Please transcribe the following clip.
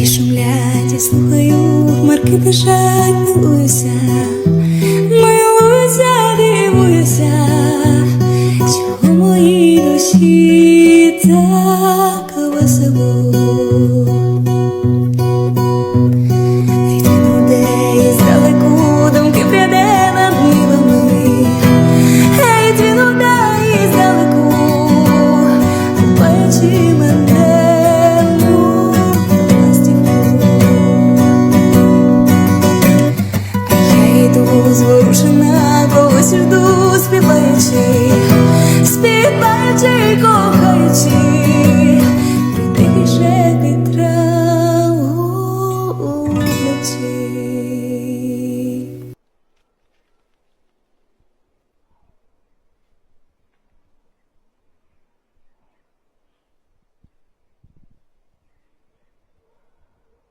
Птахи шумлять і слухаю, хмарки дишать, милуюся, милуюся, дивуюся, чого моїй душі так весело. йду, зворушена когось жду, співаючи, співаючи, кохаючи.